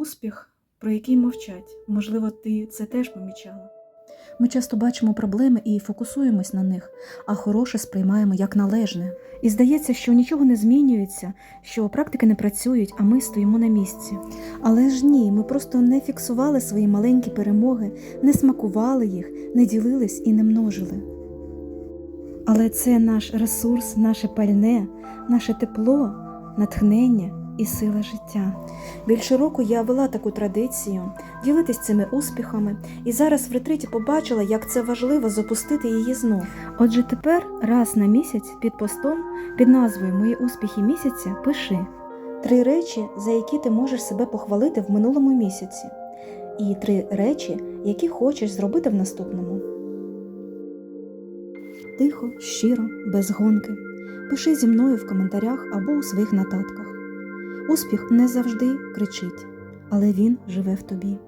успіх, про який мовчать. Можливо, ти це теж помічала. Ми часто бачимо проблеми і фокусуємось на них, а хороше сприймаємо як належне. І здається, що нічого не змінюється, що практики не працюють, а ми стоїмо на місці. Але ж ні, ми просто не фіксували свої маленькі перемоги, не смакували їх, не ділились і не множили. Але це наш ресурс, наше пальне, наше тепло, натхнення і сила життя. Більше року я вела таку традицію ділитись цими успіхами, і зараз в ретриті побачила, як це важливо запустити її знов. Отже, тепер раз на місяць під постом під назвою Мої успіхи місяця пиши три речі, за які ти можеш себе похвалити в минулому місяці, і три речі, які хочеш зробити в наступному. Тихо, щиро, без гонки. Пиши зі мною в коментарях або у своїх нотатках. Успіх не завжди кричить, але він живе в тобі.